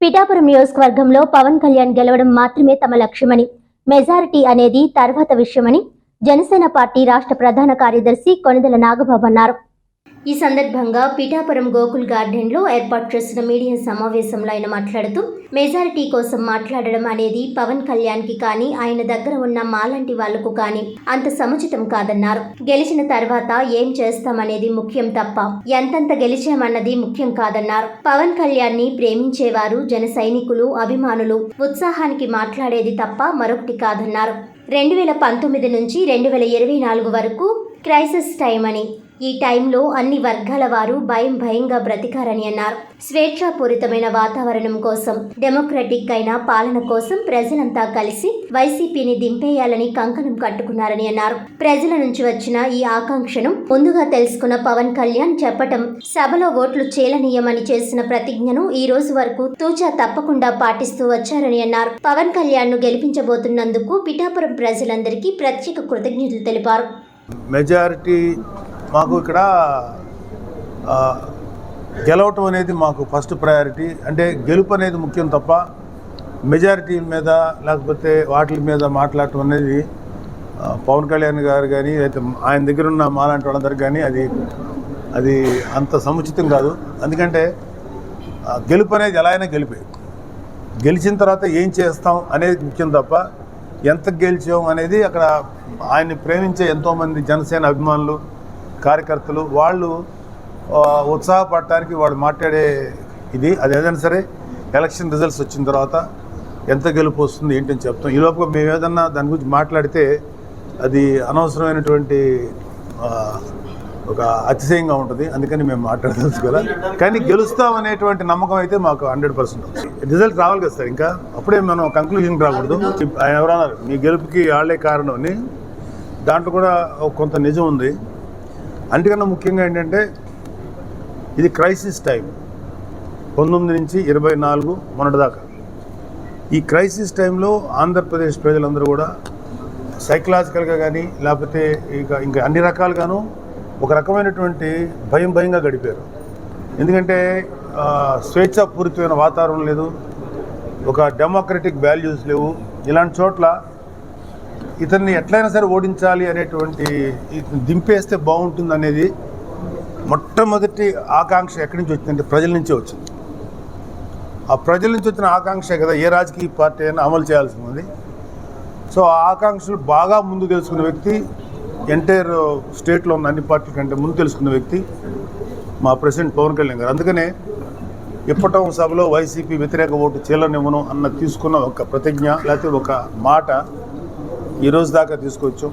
పిఠాపురం నియోజకవర్గంలో పవన్ కళ్యాణ్ గెలవడం మాత్రమే తమ లక్ష్యమని మెజారిటీ అనేది తర్వాత విషయమని జనసేన పార్టీ రాష్ట్ర ప్రధాన కార్యదర్శి కొనిదెల నాగబాబు అన్నారు. ఈ సందర్భంగా పిఠాపురం గోకుల్ గార్డెన్లో ఏర్పాటు చేసిన మీడియా సమావేశంలో ఆయన మాట్లాడుతూ మెజారిటీ కోసం మాట్లాడడం అనేది పవన్ కళ్యాణ్కి కానీ ఆయన దగ్గర ఉన్న మాలాంటి వాళ్ళకు కానీ అంత సముచితం కాదన్నారు. గెలిచిన తర్వాత ఏం చేస్తామనేది ముఖ్యం తప్ప ఎంతంత గెలిచామన్నది ముఖ్యం కాదన్నారు. పవన్ కళ్యాణ్ని ప్రేమించేవారు జన సైనికులు అభిమానులు ఉత్సాహానికి మాట్లాడేది తప్ప మరొకటి కాదన్నారు. రెండు వేల పంతొమ్మిది నుంచి రెండు వేల ఇరవై నాలుగు వరకు క్రైసిస్ టైం అని. ఈ టైంలో అన్ని వర్గాల వారు భయం భయంగా బ్రతికారని అన్నారు. స్వేచ్ఛాపూరితమైన వాతావరణం కోసం డెమోక్రటిక్ అయిన పాలన కోసం ప్రజలంతా కలిసి వైసీపీని దింపేయాలని కంకణం కట్టుకున్నారని అన్నారు. ప్రజల నుంచి వచ్చిన ఈ ఆకాంక్షను ముందుగా తెలుసుకున్న పవన్ కళ్యాణ్ చెప్పటం సభలో ఓట్లు చేలనీయమని చేసిన ప్రతిజ్ఞను ఈ రోజు వరకు తూచా తప్పకుండా పాటిస్తూ వచ్చారని అన్నారు. పవన్ కళ్యాణ్ను గెలిపించబోతున్నందుకు పిఠాపురం ప్రజలందరికీ ప్రత్యేక కృతజ్ఞతలు తెలిపారు. మెజారిటీ మాకు ఇక్కడ గెలవటం అనేది మాకు ఫస్ట్ ప్రయారిటీ. అంటే గెలుపు అనేది ముఖ్యం తప్ప మెజారిటీ మీద లేకపోతే వాటి మీద మాట్లాడటం అనేది పవన్ కళ్యాణ్ గారు కానీ అయితే ఆయన దగ్గర ఉన్న మాలాంటి వాళ్ళందరికీ కానీ అది అది అంత సముచితం కాదు. ఎందుకంటే గెలుపు అనేది ఎలా అయినా గెలిపే. గెలిచిన తర్వాత ఏం చేస్తాం అనేది ముఖ్యం తప్ప ఎంత గెలిచాం అనేది అక్కడ ఆయన్ని ప్రేమించే ఎంతోమంది జనసేన అభిమానులు కార్యకర్తలు వాళ్ళు ఉత్సాహపడటానికి వాడు మాట్లాడే ఇది. అది ఏదైనా సరే ఎలక్షన్ రిజల్ట్స్ వచ్చిన తర్వాత ఎంత గెలుపు వస్తుంది ఏంటని చెప్తాం. ఈ లోపల మేము ఏదన్నా దాని గురించి మాట్లాడితే అది అనవసరమైనటువంటి ఒక అతిశయంగా ఉంటుంది. అందుకని మేము మాట్లాడదలుచుకోవాలి కానీ గెలుస్తాం అనేటువంటి నమ్మకం అయితే మాకు హండ్రెడ్ పర్సెంట్ రిజల్ట్ రావాలి కదా సార్ ఇంకా? అప్పుడే మనం కంక్లూజన్కి రాకూడదు. ఆయన ఎవరన్నారు? మీ గెలుపుకి వాళ్ళే కారణం అని. దాంట్లో కూడా కొంత నిజం ఉంది. అంతకన్నా ముఖ్యంగా ఏంటంటే ఇది క్రైసిస్ టైం పంతొమ్మిది నుంచి ఇరవై నాలుగు మొన్నటిదాకా. ఈ క్రైసిస్ టైంలో ఆంధ్రప్రదేశ్ ప్రజలందరూ కూడా సైకలాజికల్గా కానీ లేకపోతే ఇక ఇంకా అన్ని రకాలుగాను ఒక రకమైనటువంటి భయం భయంగా గడిపారు. ఎందుకంటే స్వేచ్ఛాపూరితమైన వాతావరణం లేదు ఒక డెమోక్రటిక్ వాల్యూస్ లేవు. ఇలాంటి చోట్ల ఇతన్ని ఎట్లయినా సరే ఓడించాలి అనేటువంటి దింపేస్తే బాగుంటుంది అనేది మొట్టమొదటి ఆకాంక్ష ఎక్కడి నుంచి వచ్చిందంటే ప్రజల నుంచే వచ్చింది. ఆ ప్రజల నుంచి వచ్చిన ఆకాంక్ష కదా ఏ రాజకీయ పార్టీ అయినా అమలు చేయాల్సి ఉంది సో ఆ ఆకాంక్షలు బాగా ముందు తెలుసుకున్న వ్యక్తి ఎంటైర్ స్టేట్లో ఉన్న అన్ని పార్టీల కంటే ముందు తెలుసుకున్న వ్యక్తి మా ప్రెసిడెంట్ పవన్ కళ్యాణ్ గారు. అందుకనే ఇప్పటం సభలో వైసీపీ వ్యతిరేక ఓటు చీలనివ్వను అన్న తీసుకున్న ఒక ప్రతిజ్ఞ లేకపోతే ఒక మాట ఈరోజు దాకా తీసుకొచ్చాం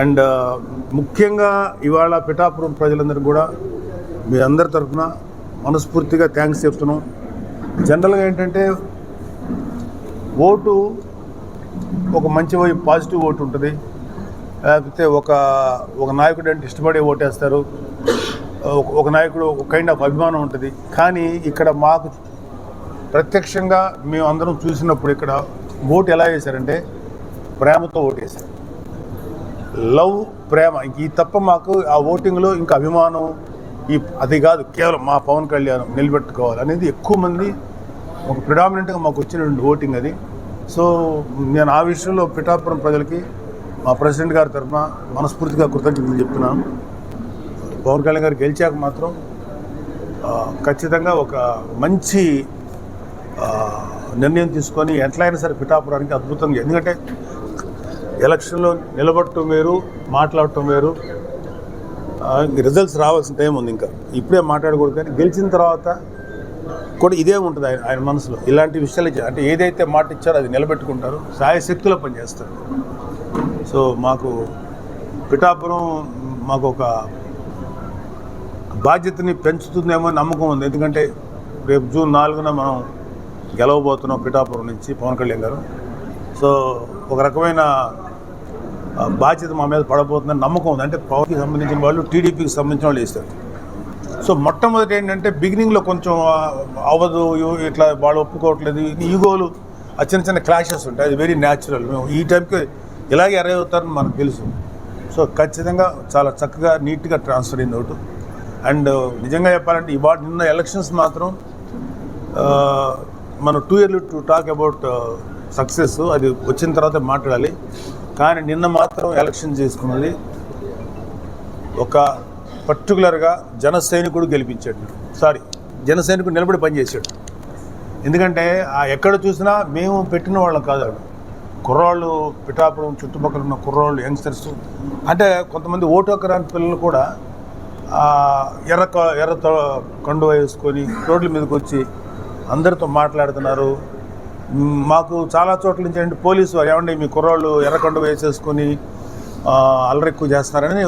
అండ్ uh, ముఖ్యంగా ఇవాళ పిఠాపురం ప్రజలందరూ కూడా మీ అందరి తరఫున మనస్ఫూర్తిగా థ్యాంక్స్ చెప్తున్నాం. జనరల్గా ఏంటంటే ఓటు ఒక మంచి వైపు పాజిటివ్ ఓటు ఉంటుంది. లేకపోతే ఒక ఒక నాయకుడు అంటే ఇష్టపడే ఓటేస్తారు. ఒక- ఒక నాయకుడు ఒక కైండ్ ఆఫ్ అభిమానం ఉంటుంది. కానీ ఇక్కడ మాకు ప్రత్యక్షంగా మేము అందరం చూసినప్పుడు ఇక్కడ ఓటు ఎలా వేశారంటే ప్రేమతో ఓటు వేశారు. లవ్ ప్రేమ ఇంక ఈ తప్ప మాకు ఆ ఓటింగ్లో ఇంకా అభిమానం ఈ అది కాదు కేవలం మా పవన్ కళ్యాణ్ నిలబెట్టుకోవాలి అనేది ఎక్కువ మంది ఒక ప్రిడామినెంట్గా మాకు వచ్చినటువంటి ఓటింగ్ అది. సో నేను ఆ విషయంలో పిఠాపురం ప్రజలకి మా ప్రెసిడెంట్ గారి తరఫున మనస్ఫూర్తిగా కృతజ్ఞతలు చెప్తున్నాను పవన్ కళ్యాణ్ గారు గెలిచాక మాత్రం ఖచ్చితంగా ఒక మంచి నిర్ణయం తీసుకొని ఎట్లయినా సరే పిఠాపురానికి అద్భుతంగా ఎందుకంటే ఎలక్షన్లో నిలబడటం వేరు మాట్లాడటం వేరు. రిజల్ట్స్ రావాల్సిన టైం ఉంది ఇంకా. ఇప్పుడే మాట్లాడకూడదు కానీ గెలిచిన తర్వాత కూడా ఇదే ఉంటుంది ఆయన ఆయన మనసులో. ఇలాంటి విషయాలు అంటే ఏదైతే మాట ఇచ్చారో అది నిలబెట్టుకుంటారు సాయశక్తిలో పనిచేస్తారు. సో మాకు పిఠాపురం మాకు ఒక బాధ్యతని పెంచుతుందేమో నమ్మకం ఉంది. ఎందుకంటే రేపు జూన్ నాలుగున మనం గెలవబోతున్నాం పిఠాపురం నుంచి పవన్ కళ్యాణ్ గారు. సో ఒక రకమైన బాధ్యత మా మీద పడబోతుందని నమ్మకం ఉంది. అంటే పవర్కి సంబంధించిన వాళ్ళు టీడీపీకి సంబంధించిన వాళ్ళు వేస్తారు సో మొట్టమొదటి ఏంటంటే బిగినింగ్లో కొంచెం అవ్వదు ఇట్లా వాళ్ళు ఒప్పుకోవట్లేదు. ఈగోలు ఆ చిన్న చిన్న క్లాషెస్ ఉంటాయి. అది వెరీ న్యాచురల్ మేము ఈ టైంకి ఇలాగే ఎర్ర అవుతారని మనకు తెలుసు. సో ఖచ్చితంగా చాలా చక్కగా నీట్గా ట్రాన్స్ఫర్ అయింది ఒకటి. అండ్ నిజంగా చెప్పాలంటే ఇవాళ నిన్న ఎలక్షన్స్ మాత్రం మనం టూ ఇయర్లు టు టాక్ అబౌట్ సక్సెస్ అది వచ్చిన తర్వాత మాట్లాడాలి. కానీ నిన్న మాత్రం ఎలక్షన్ చేసుకున్నది ఒక పర్టికులర్గా జన సైనికుడు గెలిపించాడు. సారీ జన సైనికుడు నిలబడి పనిచేశాడు. ఎందుకంటే ఆ ఎక్కడ చూసినా మేము పెట్టిన వాళ్ళం కాదు కుర్రాళ్ళు పిఠాపురం చుట్టుపక్కల ఉన్న కుర్రాళ్ళు యంగ్స్టర్స్ అంటే కొంతమంది ఓటోకరాని పిల్లలు కూడా ఎర్ర ఎర్రతో ఎర్ర వేసుకొని రోడ్ల మీదకి వచ్చి అందరితో మాట్లాడుతున్నారు. మాకు చాలా చోట్ల నుంచి అంటే పోలీసు వారు ఏమండి మీ కుర్రాళ్ళు ఎర్రకొండ వేసేసుకొని అలరెక్కు అల్లరి ఎక్కువ చేస్తున్నారని